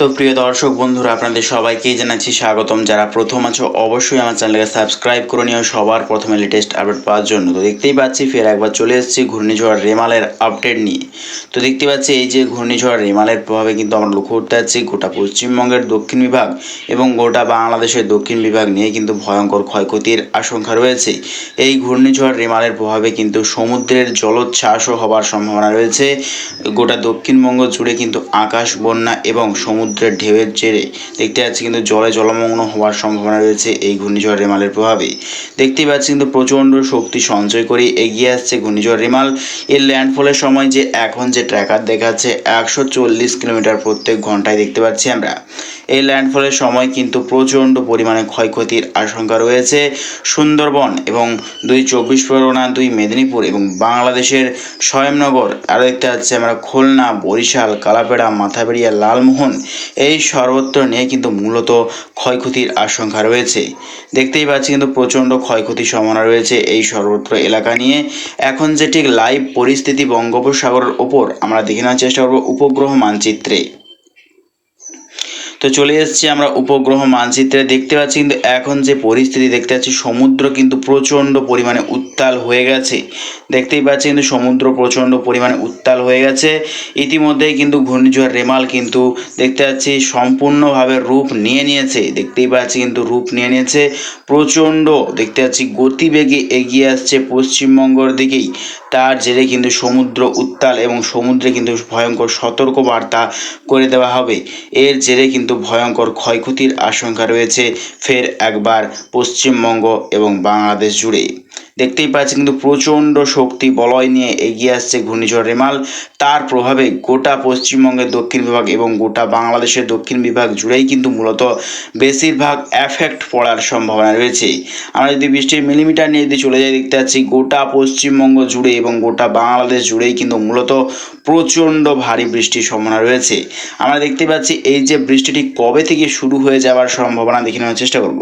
তো প্রিয় দর্শক বন্ধুরা, আপনাদের সবাইকেই জানাচ্ছি স্বাগতম। যারা প্রথম আছো, অবশ্যই আমার চ্যানেলকে সাবস্ক্রাইব করে নিও। সবার প্রথমে লেটেস্ট আপডেট পাওয়ার জন্য। তো দেখতেই পাচ্ছি, ফের একবার চলে এসেছি ঘূর্ণিঝড় রেমালের আপডেট নিয়ে। তো দেখতে পাচ্ছি, এই যে ঘূর্ণিঝড় রেমালের প্রভাবে কিন্তু আমরা লক্ষ্য করতে পারছি, গোটা পশ্চিমবঙ্গের দক্ষিণ বিভাগ এবং গোটা বাংলাদেশের দক্ষিণ বিভাগ নিয়ে কিন্তু ভয়ঙ্কর ক্ষয়ক্ষতির আশঙ্কা রয়েছে। এই ঘূর্ণিঝড় রেমালের প্রভাবে কিন্তু সমুদ্রের জলোচ্ছ্বাসও হবার সম্ভাবনা রয়েছে। গোটা দক্ষিণবঙ্গ জুড়ে কিন্তু আকাশ, বন্যা এবং সমুদ্রের ঢেউয়ের জেরে দেখতে পাচ্ছি কিন্তু জলে জলমগ্ন হওয়ার সম্ভাবনা রয়েছে এই ঘূর্ণিঝড় রেমালের প্রভাবে। দেখতেই পাচ্ছি কিন্তু প্রচণ্ড শক্তি সঞ্চয় করে এগিয়ে আসছে ঘূর্ণিঝড় রেমাল। এর ল্যান্ডফলের সময় যে এখন যে ট্র্যাকার দেখাচ্ছে, একশো চল্লিশ কিলোমিটার প্রত্যেক ঘন্টায় দেখতে পাচ্ছি আমরা। এই ল্যান্ডফলের সময় কিন্তু প্রচণ্ড পরিমাণে ক্ষয়ক্ষতির আশঙ্কা রয়েছে সুন্দরবন এবং দুই চব্বিশ পরগনা, দুই মেদিনীপুর এবং বাংলাদেশের স্বয়ংনগর। আরও দেখতে পাচ্ছি আমরা খুলনা, বরিশাল, কালাপেড়া, মাথাবেড়িয়া, লালমোহন এই সর্বত্র নিয়ে কিন্তু মূলত ক্ষয়ক্ষতির আশঙ্কা রয়েছে। দেখতেই পাচ্ছি কিন্তু প্রচণ্ড ক্ষয়ক্ষতির সম্ভাবনা রয়েছে এই সর্বত্র এলাকা নিয়ে। এখন যে ঠিক লাইভ পরিস্থিতি বঙ্গোপসাগরের ওপর আমরা দেখে নেওয়ার চেষ্টা করব উপগ্রহ মানচিত্রে। তো চলে এসেছি আমরা উপগ্রহ মানচিত্রে। দেখতে পাচ্ছি কিন্তু এখন যে পরিস্থিতি দেখতে পাচ্ছি, সমুদ্র কিন্তু প্রচণ্ড পরিমাণে উত্তাল হয়ে গেছে। দেখতেই পাচ্ছি কিন্তু সমুদ্র প্রচণ্ড পরিমাণে উত্তাল হয়ে গেছে। ইতিমধ্যেই কিন্তু ঘূর্ণিঝড় রেমাল কিন্তু দেখতে পাচ্ছি সম্পূর্ণভাবে রূপ নিয়ে নিয়েছে। দেখতেই পাচ্ছি কিন্তু রূপ নিয়ে নিয়েছে। প্রচণ্ড দেখতে পাচ্ছি গতিবেগে এগিয়ে আসছে পশ্চিমবঙ্গর দিকেই। তার জেরে কিন্তু সমুদ্র উত্তাল এবং সমুদ্রে কিন্তু ভয়ঙ্কর সতর্ক বার্তা করে দেওয়া হবে। এর জেরে কিন্তু ভয়ঙ্কর ক্ষয়ক্ষতির আশঙ্কা রয়েছে। ফের একবার পশ্চিমবঙ্গ এবং বাংলাদেশ জুড়ে। দেখতেই পাচ্ছি কিন্তু প্রচণ্ড শক্তি, বলয় নিয়ে এগিয়ে আসছে ঘূর্ণিঝড় রেমাল। তার প্রভাবে গোটা পশ্চিমবঙ্গের দক্ষিণ বিভাগ এবং গোটা বাংলাদেশের দক্ষিণ বিভাগ জুড়েই কিন্তু মূলত বেশিরভাগ এফেক্ট পড়ার সম্ভাবনা রয়েছে। আমরা যদি বৃষ্টির মিলিমিটার নিয়ে যদি চলে যাই, দেখতে পাচ্ছি গোটা পশ্চিমবঙ্গ জুড়ে এবং গোটা বাংলাদেশ জুড়েই কিন্তু মূলত প্রচণ্ড ভারী বৃষ্টির সম্ভাবনা রয়েছে। আমরা দেখতে পাচ্ছি এই যে বৃষ্টিটি কবে থেকে শুরু হয়ে যাওয়ার সম্ভাবনা দেখে নেওয়ার চেষ্টা করব।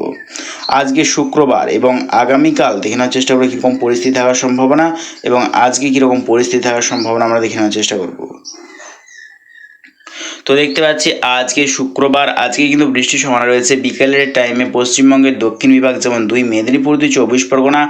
আজকে শুক্রবার এবং আগামীকাল দেখে নেওয়ার চেষ্টা করব কীরকম পরিস্থিতি থাকার সম্ভাবনা এবং আজকে কীরকম পরিস্থিতি থাকার সম্ভাবনা আমরা দেখে নেওয়ার চেষ্টা করব। তো দেখতে পাচ্ছি আজকে শুক্রবার, আজকে কিন্তু বৃষ্টির সম্ভাবনা রয়েছে। বিকেলের টাইমে পশ্চিমবঙ্গের দক্ষিণ বিভাগ যেমন দুই, মেদিনীপুর দুই, চব্বিশ পরগনা,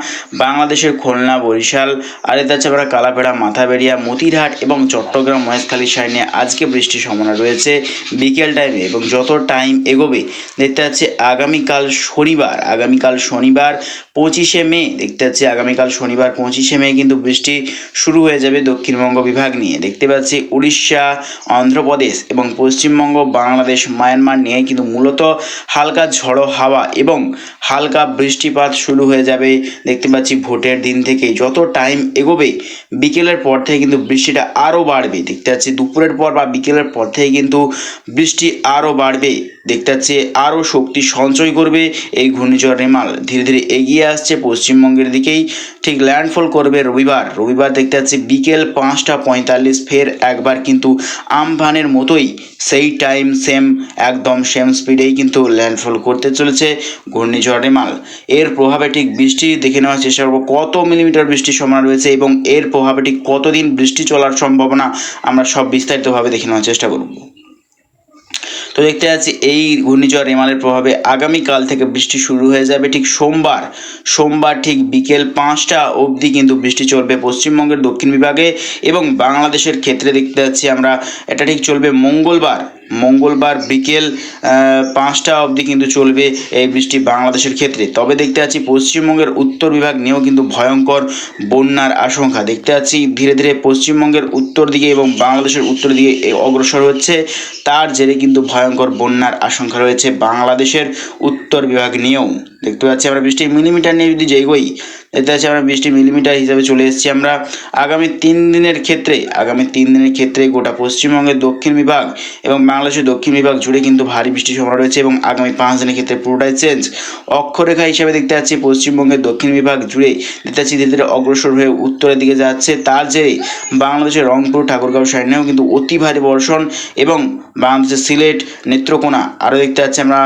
বাংলাদেশের খুলনা, বরিশাল আর এতে আছে আমরা কালাপেড়া, মাথাবেড়িয়া, মতিরহাট এবং চট্টগ্রাম মহেশখালী সাইনে আজকে বৃষ্টির সম্ভাবনা রয়েছে বিকেল টাইমে এবং যত টাইম এগোবে, দেখতে পাচ্ছি আগামীকাল শনিবার আগামীকাল শনিবার পঁচিশে মে, দেখতে পাচ্ছি আগামীকাল শনিবার পঁচিশে মে কিন্তু বৃষ্টি শুরু হয়ে যাবে দক্ষিণবঙ্গ বিভাগ নিয়ে। দেখতে পাচ্ছি উড়িষ্যা, অন্ধ্রপ্রদেশ এবং পশ্চিমবঙ্গ, বাংলাদেশ, মায়ানমার নিয়ে কিন্তু মূলত হালকা ঝড়ো হাওয়া এবং হালকা বৃষ্টিপাত শুরু হয়ে যাবে। দেখতে পাচ্ছি ভোটের দিন থেকে যত টাইম এগোবে, বিকেলের পর থেকে কিন্তু বৃষ্টিটা আরও বাড়বে। দেখতে পাচ্ছি দুপুরের পর বা বিকেলের পর থেকে কিন্তু বৃষ্টি আরও বাড়বে। দেখতে পাচ্ছি আরও শক্তি সঞ্চয় করবে এই ঘূর্ণিঝড় রেমাল ধীরে ধীরে এগিয়ে আসছে পশ্চিমবঙ্গের দিকেই। ঠিক ল্যান্ডফল করবে রবিবার। রবিবার দেখতে পাচ্ছি বিকেল পাঁচটা পঁয়তাল্লিশ, ফের একবার কিন্তু আমফানের মতোই সেই টাইম সেম একদম সেম স্পিডেই কিন্তু ল্যান্ডফল করতে চলেছে ঘূর্ণিঝড় রেমাল এর প্রভাবে ঠিক বৃষ্টি দেখে নেওয়ার চেষ্টা করব। কত মিলিমিটার বৃষ্টির সম্ভাবনা রয়েছে এবং এর প্রভাবে ঠিক কতদিন বৃষ্টি চলার সম্ভাবনা আমরা সব বিস্তারিতভাবে দেখে নেওয়ার চেষ্টা করব। তো দেখতে পাচ্ছি এই ঘূর্ণিঝড় রেমালের প্রভাবে আগামীকাল থেকে বৃষ্টি শুরু হয়ে যাবে। ঠিক সোমবার সোমবার ঠিক বিকেল পাঁচটা অবধি কিন্তু বৃষ্টি চলবে পশ্চিমবঙ্গের দক্ষিণ বিভাগে এবং বাংলাদেশের ক্ষেত্রে দেখতে পাচ্ছি আমরা, এটা ঠিক চলবে মঙ্গলবার। মঙ্গলবার বিকেল পাঁচটা অবধি কিন্তু চলবে এই বৃষ্টি বাংলাদেশের ক্ষেত্রে। তবে দেখতে পাচ্ছি পশ্চিমবঙ্গের উত্তর বিভাগ নিয়েও কিন্তু ভয়ঙ্কর বন্যার আশঙ্কা। দেখতে পাচ্ছি ধীরে ধীরে পশ্চিমবঙ্গের উত্তর দিকে এবং বাংলাদেশের উত্তর দিকে অগ্রসর হচ্ছে। তার জেরে কিন্তু ভয়ঙ্কর বন্যার আশঙ্কা রয়েছে বাংলাদেশের উত্তর বিভাগ নিয়েও। দেখতে পাচ্ছি আমরা বৃষ্টির মিলিমিটার নিয়ে যদি যেগোই দেখতে পাচ্ছি আমরা বৃষ্টি মিলিমিটার হিসাবে চলে এসেছি আমরা আগামী তিন দিনের ক্ষেত্রে, আগামী তিন দিনের ক্ষেত্রে গোটা পশ্চিমবঙ্গের দক্ষিণ বিভাগ এবং বাংলাদেশের দক্ষিণ বিভাগ জুড়ে কিন্তু ভারী বৃষ্টির সম্ভাবনা রয়েছে এবং আগামী পাঁচ দিনের ক্ষেত্রে পুরোটাই চেঞ্জ অক্ষরেখা হিসাবে দেখতে পাচ্ছি পশ্চিমবঙ্গের দক্ষিণ বিভাগ জুড়ে, দেখতে পাচ্ছি ধীরে ধীরে অগ্রসর হয়ে উত্তরের দিকে যাচ্ছে। তার জেরে বাংলাদেশের রংপুর, ঠাকুরগাঁও সাইডেও কিন্তু অতি ভারী বর্ষণ এবং বাংলাদেশের সিলেট, নেত্রকোনা, আরও দেখতে পাচ্ছি আমরা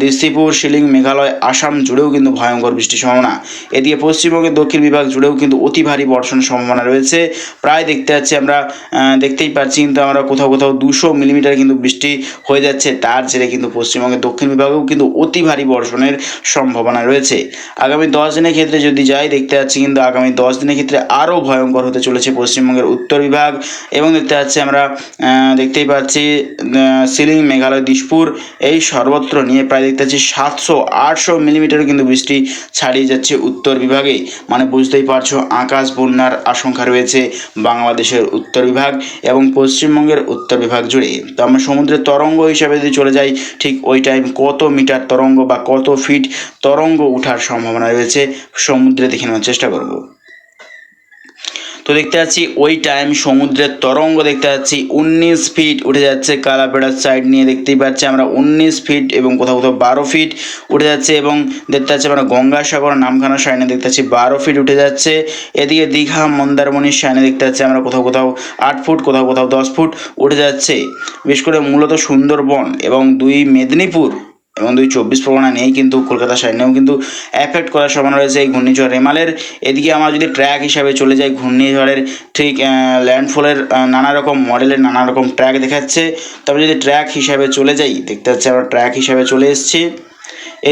দিশিপুর শিলিং মেঘালয় আসাম জুড়েও কিন্তু ভয়ঙ্কর বৃষ্টির সম্ভাবনা। এদিকে পশ্চিমবঙ্গের দক্ষিণ বিভাগ জুড়েও কিন্তু অতি ভারী বর্ষণের সম্ভাবনা রয়েছে। প্রায় দেখতে পাচ্ছি আমরা দেখতেই পাচ্ছি কিন্তু আমরা কোথাও কোথাও দুশো মিলিমিটার কিন্তু বৃষ্টি হয়ে যাচ্ছে। তার জেরে কিন্তু পশ্চিমবঙ্গের দক্ষিণ বিভাগেও কিন্তু অতি ভারী বর্ষণের সম্ভাবনা রয়েছে। আগামী দশ দিনের ক্ষেত্রে যদি যাই, দেখতে পাচ্ছি কিন্তু আগামী দশ দিনের ক্ষেত্রে আরও ভয়ঙ্কর হতে চলেছে পশ্চিমবঙ্গের উত্তর বিভাগ। এবং দেখতে পাচ্ছি আমরা দেখতেই পাচ্ছি সিলিং, মেঘালয়, দিশপুর, এই সর্বত্র নিয়ে প্রায় দেখতে পাচ্ছি সাতশো, আটশো মিলিমিটার কিন্তু বৃষ্টি ছাড়িয়ে যাচ্ছে উত্তর বিভাগে। মানে বুঝতেই পারছ, আকাশ বন্যার আশঙ্কা রয়েছে বাংলাদেশের উত্তর বিভাগ এবং পশ্চিমবঙ্গের উত্তর বিভাগ জুড়ে। তো আমরা সমুদ্রের তরঙ্গ হিসাবে যদি চলে যাই, ঠিক ওই টাইম কত মিটার তরঙ্গ বা কত ফিট তরঙ্গ ওঠার সম্ভাবনা রয়েছে, সমুদ্রে দেখে নেওয়ার চেষ্টা করব। তো দেখতে পাচ্ছি ওই টাইম সমুদ্রের তরঙ্গ দেখতে পাচ্ছি, উনিশ ফিট উঠে যাচ্ছে কালাপেড়ার সাইড নিয়ে, দেখতেই পাচ্ছি আমরা উনিশ ফিট এবং কোথাও কোথাও বারো ফিট উঠে যাচ্ছে এবং দেখতে পাচ্ছি আমরা গঙ্গাসাগর নামখানা সাইনে দেখতে পাচ্ছি বারো ফিট উঠে যাচ্ছে। এদিকে দীঘা মন্দারমণির সাইনে দেখতে পাচ্ছি আমরা কোথাও কোথাও আট ফুট, কোথাও কোথাও দশ ফুট উঠে যাচ্ছে। বিশেষ করে মূলত সুন্দরবন এবং দুই মেদিনীপুর এবং দুই চব্বিশ পরগনা নেই কিন্তু কলকাতা সাইডেও কিন্তু এফেক্ট করার সম্ভাবনা রয়েছে এই ঘূর্ণিঝড়। রেমালের এদিকে আমরা যদি ট্র্যাক হিসাবে চলে যাই, ঘূর্ণিঝড়ের ঠিক ল্যান্ডফলের নানা রকম মডেলের নানা রকম ট্র্যাক দেখাচ্ছে। তবে যদি ট্র্যাক হিসাবে চলে যাই, দেখতে পাচ্ছি আমরা ট্র্যাক হিসাবে চলে এসেছি।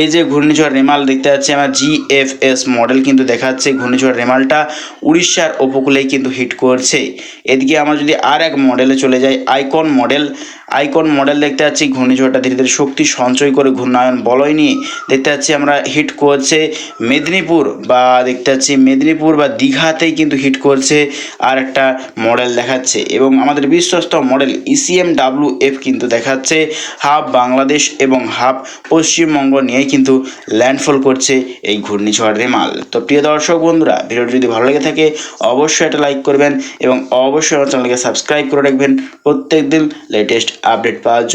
এই যে ঘূর্ণিঝড় রেমাল দেখতে পাচ্ছি আমরা জিএফএস মডেল কিন্তু দেখাচ্ছে ঘূর্ণিঝড় রেমালটা উড়িষ্যার উপকূলেই কিন্তু হিট করছে। এদিকে আমরা যদি আর এক মডেলে চলে যাই আইকন মডেল আইকন মডেল দেখতে পাচ্ছি ঘূর্ণিঝড়টা ধীরে ধীরে শক্তি সঞ্চয় করে ঘূর্ণায়ন বলয় নিয়ে। দেখতে পাচ্ছি আমরা হিট করছে মেদিনীপুর বা দেখতে পাচ্ছি মেদিনীপুর বা দীঘাতেই কিন্তু হিট করছে আর একটা মডেল দেখাচ্ছে। এবং আমাদের বিশ্বস্ত মডেল ইসিএম ডাব্লিউ এফ কিন্তু দেখাচ্ছে হাফ বাংলাদেশ এবং হাফ পশ্চিমবঙ্গ নিয়েই কিন্তু ল্যান্ডফল করছে এই ঘূর্ণিঝড় রেমাল। তো প্রিয় দর্শক বন্ধুরা, ভিডিওটি যদি ভালো লেগে থাকে, অবশ্যই এটা লাইক করবেন এবং অবশ্যই আমার চ্যানেলকে সাবস্ক্রাইব করে রাখবেন। প্রত্যেক দিন লেটেস্ট আপডেট পাওয়ার জন্য।